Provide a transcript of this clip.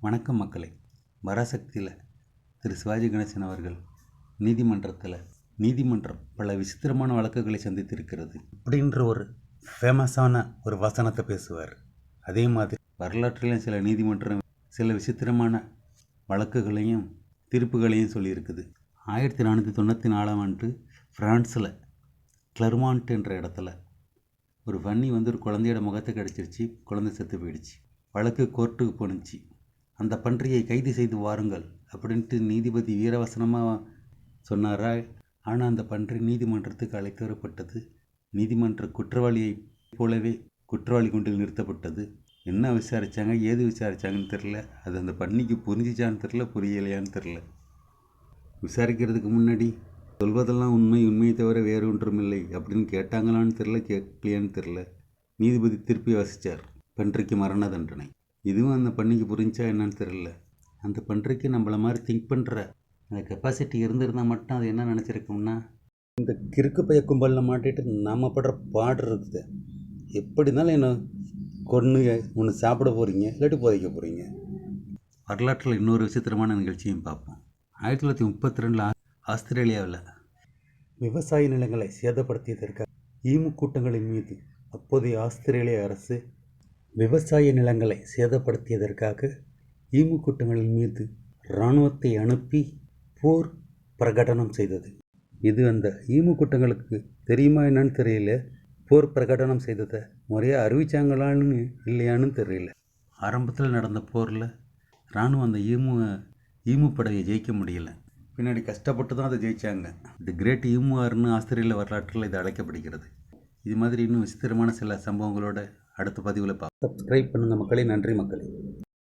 வணக்கம் மக்களே. பராசக்தியில் திரு சிவாஜி கணேசன் அவர்கள் நீதிமன்றத்தில் நீதிமன்றம் பல விசித்திரமான வழக்குகளை சந்தித்திருக்கிறது அப்படின்ற ஒரு ஃபேமஸான ஒரு வசனத்தை பேசுவார். அதே மாதிரி வரலாற்றிலும் சில நீதிமன்றம் சில விசித்திரமான வழக்குகளையும் தீர்ப்புகளையும் சொல்லியிருக்குது. ஆயிரத்தி நானூற்றி தொண்ணூற்றி நாலாம் ஆண்டு ஃப்ரான்ஸில் கிளர்மான்ட் என்ற இடத்துல ஒரு வன்னி வந்து ஒரு குழந்தையோட முகத்தை கடிச்சிருச்சு குழந்தை செத்து போயிடுச்சு. வழக்கு கோர்ட்டுக்கு போணுச்சு. அந்த பன்றியை கைது செய்து வாருங்கள் அப்படின்ட்டு நீதிபதி வீரவசனமாக சொன்னாரா? ஆனால் அந்த பன்றி நீதிமன்றத்துக்கு அழைத்து வரப்பட்டது நீதிமன்ற குற்றவாளியைப் போலவே குற்றவாளி குண்டில் நிறுத்தப்பட்டது. என்ன விசாரித்தாங்க ஏது விசாரித்தாங்கன்னு தெரில அது அந்த பன்னிக்கு புரிஞ்சிச்சான்னு தெரில புரியலையான்னு தெரில விசாரிக்கிறதுக்கு முன்னாடி சொல்வதெல்லாம் உண்மை உண்மையை தவிர வேறு ஒன்றும் இல்லை அப்படின்னு கேட்டாங்களான்னு தெரில கேட்கலையான்னு தெரில நீதிபதி திருப்பி வசித்தார் பன்றிக்கு மரண தண்டனை. இதுவும் அந்த பண்ணிக்கு புரிஞ்சா என்னன்னு தெரில அந்த பன்றிக்கு நம்மளை மாதிரி திங்க் பண்ணுற அந்த கெப்பாசிட்டி இருந்திருந்தால் மட்டும் அது என்ன நினச்சிருக்கோம்னா இந்த கிறுக்கு பைய கும்பலில் மாட்டிட்டு நாம் படுற பாடு இருக்குது. எப்படி இருந்தாலும் என்ன கொன்று ஒன்று சாப்பிட போகிறீங்க இல்லாட்டி புதைக்க போகிறீங்க வரலாற்றில் இன்னொரு விசித்திரமான நிகழ்ச்சியும் பார்ப்போம். ஆயிரத்தி தொள்ளாயிரத்தி முப்பத்தி ரெண்டில் ஆஸ்திரேலியாவில் விவசாய நிலங்களை சேதப்படுத்தியதற்காக ஈமு கூட்டங்களின் மீது அப்போதைய ஆஸ்திரேலிய அரசு விவசாய நிலங்களை சேதப்படுத்தியதற்காக ஈமு கூட்டங்களின் மீது இராணுவத்தை அனுப்பி போர் பிரகடனம் செய்தது. இது அந்த ஈமு கூட்டங்களுக்கு தெரியுமா என்னன்னு தெரியல. போர் பிரகடனம் செய்ததை முறையாக அறிவிச்சாங்களான்னு இல்லையான்னு தெரியல. ஆரம்பத்தில் நடந்த போரில் இராணுவம் அந்த ஈமு ஈமு படையை ஜெயிக்க முடியல. பின்னாடி கஷ்டப்பட்டு தான் அதை ஜெயித்தாங்க தி கிரேட் ஈமுவார்னு ஆஸ்திரேலிய வரலாற்றில் இது அழைக்கப்படுகிறது. இது மாதிரி இன்னும் விசித்திரமான சில சம்பவங்களோட அடுத்த பதிவில் பார்ப்போம். சப்ஸ்கிரைப் பண்ணுங்கள் மக்களே. நன்றி மக்களே.